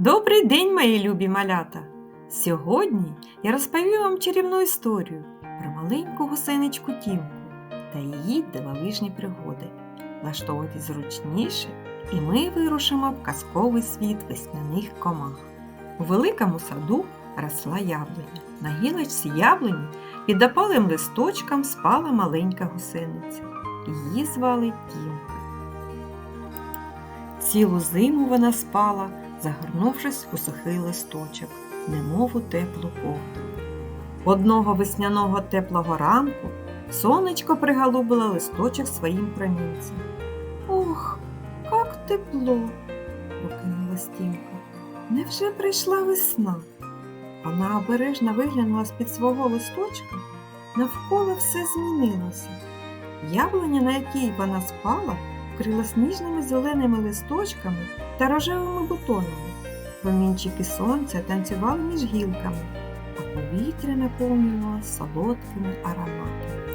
Добрий день, мої любі малята! Сьогодні я розповім вам чарівну історію про маленьку гусеничку Тімку та її дивовижні пригоди. Влаштовуйтесь зручніше, і ми вирушимо в казковий світ весняних комах. У великому саду росла яблуня. На гілочці яблуні під опалим листочком спала маленька гусениця. Її звали Тімка. Цілу зиму вона спала, загорнувшись у сухий листочок, немов у теплу ковдру. Одного весняного теплого ранку сонечко приголубило листочок своїм промінцем. Ох, як тепло! прокинулась Тімка. Невже прийшла весна? Вона обережно виглянула з-під свого листочка, навколо все змінилося. Яблуня, на якій вона спала, вкрилась ніжними зеленими листочками та рожевими бутонами. Промінчики сонця танцювали між гілками, а повітря наповнювалося солодкими ароматами.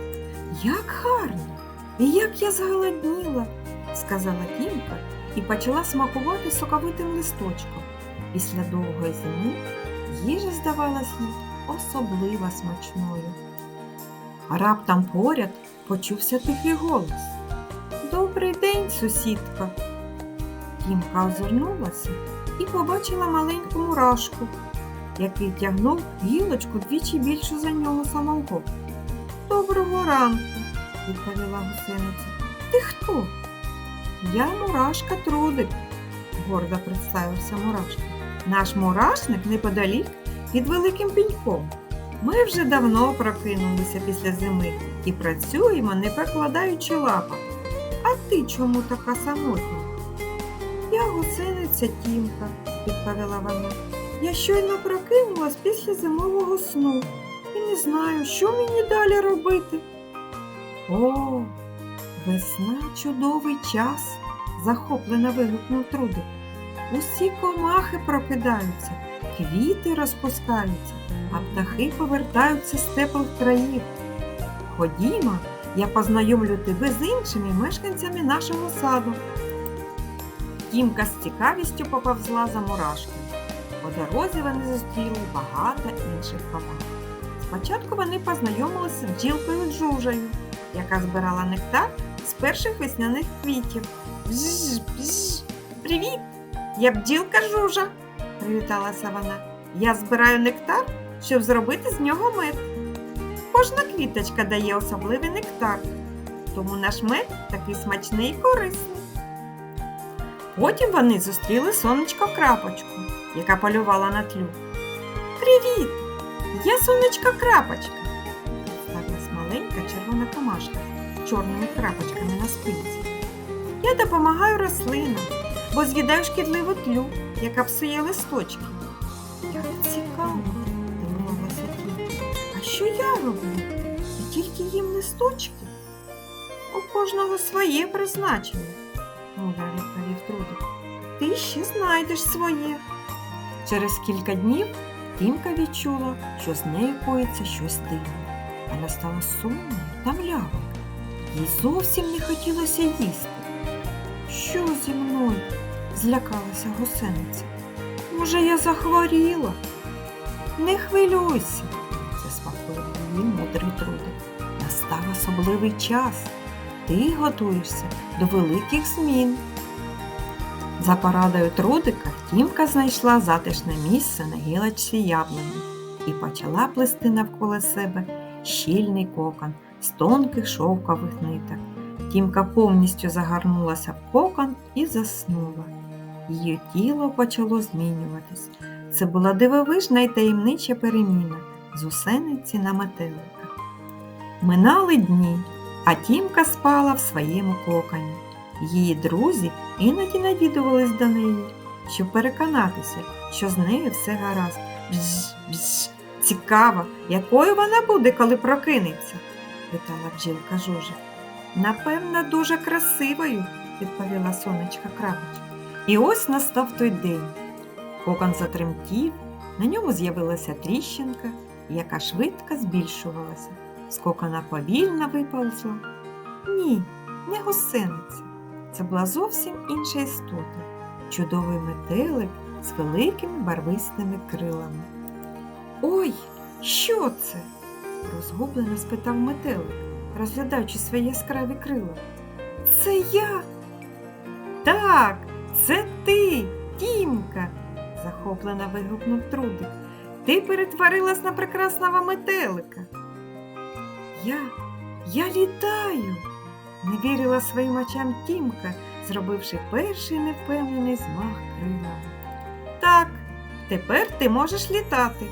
Як гарно! І як я зголодніла, сказала Тімка і почала смакувати соковитим листочком. Після довгої зими їжа здавалась їй особливо смачною. А раптом поряд почувся тихий голос. Добрий день, сусідка. Тімка озирнулася і побачила маленьку мурашку, який тягнув гілочку двічі більшу за нього самого. Доброго ранку, відповіла гусениця. Ти хто? Я мурашка Трудик, гордо представився мурашка. Наш мурашник неподалік під великим пеньком. Ми вже давно прокинулися після зими і працюємо, не покладаючи лапок. А ти чому така самотня? Я гусениця Тімка, відповіла вона. Я щойно прокинулась після зимового сну і не знаю, що мені далі робити. О, весна чудовий час, захоплено вигукнув Трудик. Усі комахи прокидаються, квіти розпускаються, а птахи повертаються з теплих країв. Ходімо, я познайомлю тебе з іншими мешканцями нашого саду. Тімка з цікавістю поповзла за мурашкою. По дорозі вони зустріли багато інших комах. Спочатку вони познайомилися з бджілкою Джужею, яка збирала нектар з перших весняних квітів. Бзж, бзж. Привіт! Я бджілка Жужа, привіталася вона. Я збираю нектар, щоб зробити з нього мед. Кожна квіточка дає особливий нектар, тому наш мед такий смачний і корисний. Потім вони зустріли сонечко крапочку, яка полювала на тлю. Привіт! Я сонечко крапочка. Представилась маленька червона комашка з чорними крапочками на спинці. Я допомагаю рослинам, бо з'їдаю шкідливу тлю, яка псує листочки. Як цікаво, що я роблю? Я тільки їм листочки. У кожного своє призначення, мудро відповів Трудик. Ти ще знайдеш своє. Через кілька днів Тімка відчула, що з нею коїться щось дивне. Вона стала сумною та млявою. Їй зовсім не хотілося їсти. Що зі мною? злякалася гусениця. Може, я захворіла? Не хвилюйся, її мудрий трудик. Настав особливий час. Ти готуєшся до великих змін. За порадою трудика Тімка знайшла затишне місце на гілочці яблуні і почала плести навколо себе щільний кокон з тонких шовкових ниток. Тімка повністю загорнулася в кокон і заснула. Її тіло почало змінюватись. Це була дивовижна і таємнича переміна з на метелика. Минали дні, а Тімка спала в своєму коконі. Її друзі іноді навідувались до неї, щоб переконатися, що з нею все гаразд. Бзж, бзж. Цікаво, якою вона буде, коли прокинеться? питала бджілка Жужа. Напевно, дуже красивою, відповіла сонечка крапочка. І ось настав той день. Кокон затремтів, на ньому з'явилася тріщинка, яка швидко збільшувалася. З кокона повільно виповзла. Ні, не гусениця. Це була зовсім інша істота. Чудовий метелик з великими барвистими крилами. Ой, що це? розгублено спитав метелик, розглядаючи свої яскраві крила. Це я. Так, це ти, Тімка, захоплено вигукнув Трудик. Ти перетворилась на прекрасного метелика. Я, я літаю, не вірила своїм очам Тімка, зробивши перший невпевнений змах крилами. Так, тепер ти можеш літати,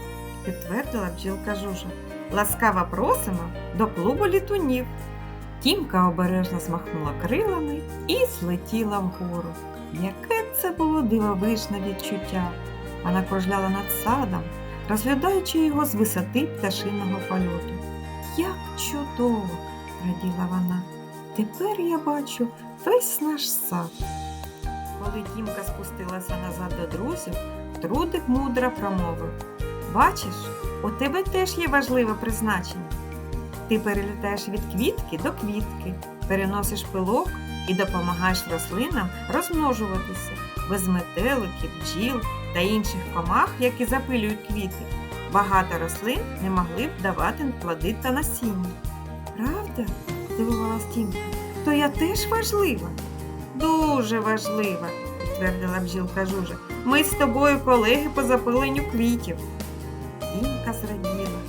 підтвердила бджілка Жужа. Ласкаво просимо до клубу літунів. Тімка обережно змахнула крилами і злетіла вгору. Яке це було дивовижне відчуття. Вона кружляла над садом, розглядаючи його з висоти пташиного польоту. Як чудово! раділа вона. Тепер я бачу весь наш сад. Коли Тімка спустилася назад до друзів, Трудик мудро промовив Бачиш, у тебе теж є важливе призначення. Ти перелітаєш від квітки до квітки, переносиш пилок і допомагаєш рослинам розмножуватися без метеликів, бджіл та інших комах, які запилюють квіти. Багато рослин не могли б давати плоди та насіння. Правда? здивувалась Тімка. То я теж важлива? Дуже важлива, підтвердила бджілка Жужа. Ми з тобою колеги по запиленню квітів. Тімка зраділа.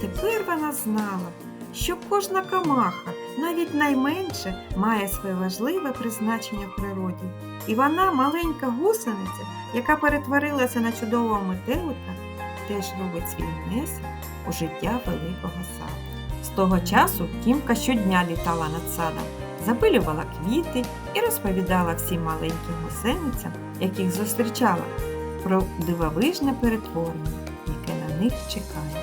Тепер вона знала, що кожна камаха, навіть найменше, має своє важливе призначення в природі. І вона, маленька гусениця, яка перетворилася на чудового метелика, теж робить свій внесок у життя великого саду. З того часу Тімка щодня літала над садом, запилювала квіти і розповідала всім маленьким гусеницям, яких зустрічала, про дивовижне перетворення, яке на них чекає.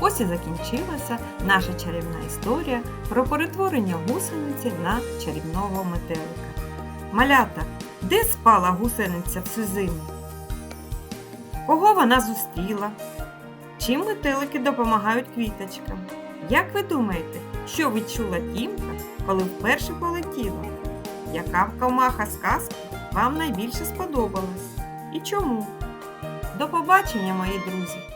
Ось і закінчилася наша чарівна історія про перетворення гусениці на чарівного метелика. Малята, де спала гусениця всю зиму? Кого вона зустріла? Чим метелики допомагають квіточкам? Як ви думаєте, що відчула Тімка, коли вперше полетіла? Яка комаха з казки вам найбільше сподобалась? І чому? До побачення, мої друзі!